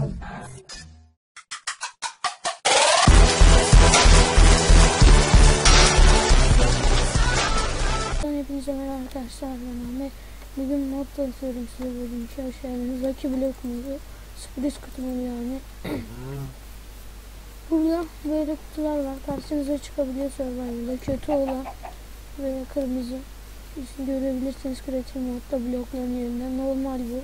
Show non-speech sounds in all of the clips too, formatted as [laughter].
Hepinize merhaba arkadaşlar ben Ahmet. Bugün mod tanıtıyorum size bugün şey geldiniz. Lucky Block modu. Sürpriz kutu modu yani. [clears throat] Burada böyle kutular var. Karşınıza çıkabiliyor Survivor'da. Kötü olan ve kırmızı. Siz görebilirsiniz kreatif modda blokların yerinde. Normal bu.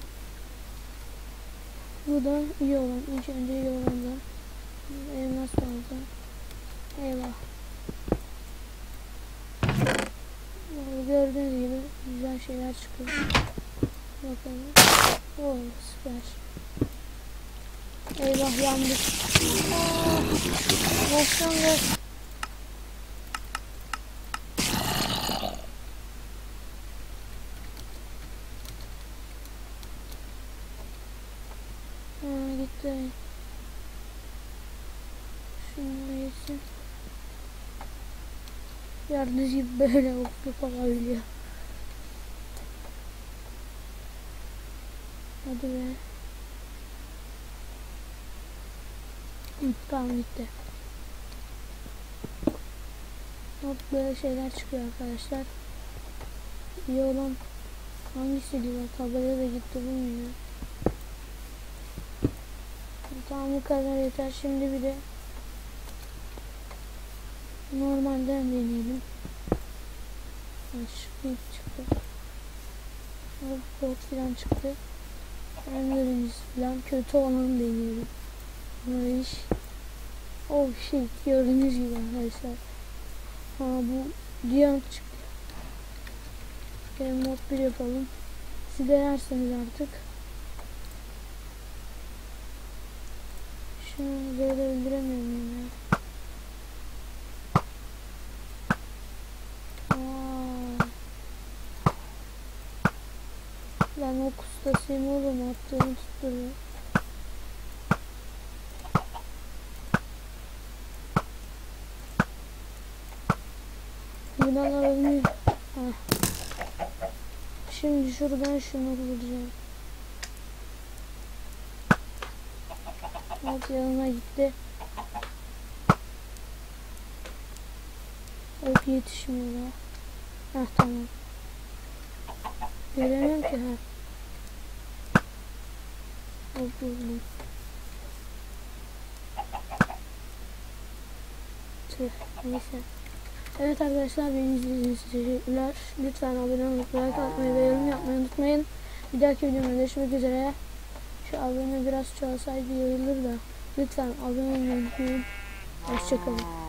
Bu da iyi olan. İlk önce iyi olan da. Elmas aldı. Eyvah. Gördüğünüz gibi güzel şeyler çıkıyor. Bakalım. Oo süper. Eyvah yandık. Aa, Boştan ver. Şunu geçsin. Gördüğünüz gibi böyle okluk olabiliyor. Hadi be. Hı, tamam gitti. Hop böyle şeyler çıkıyor arkadaşlar. İyi olan hangisi diyor? Tabela da gitti ya? Tamam bu kadar yeter. Şimdi bir de normalden deneyelim. Şıklık çıktı. Hop bot falan çıktı. En birincisi falan kötü olanı deneyelim. Böyle iş. Oh shit gördüğünüz gibi arkadaşlar. Ha bu Diamond çıktı. Gelin mod 1 yapalım. Siz denerseniz artık. Şunu böyle öldüremiyorum ya. Ben o kustasıyım oğlum attığını tutturuyor. Buradan alınıyor. Heh. Şimdi şuradan şunu vuracağım. Bak yanına gitti. Ok yetişmiyor ya. Heh tamam. Göremiyorum ki ha. Ok buldum. Tüh neyse. Evet arkadaşlar beni izlediğiniz için teşekkürler. Lütfen abone olup like atmayı ve yorum yapmayı unutmayın. Bir dahaki videomda görüşmek üzere. Şu abone biraz çoğalsaydı olur da. Lütfen abone olmayı unutmayın. Hoşçakalın.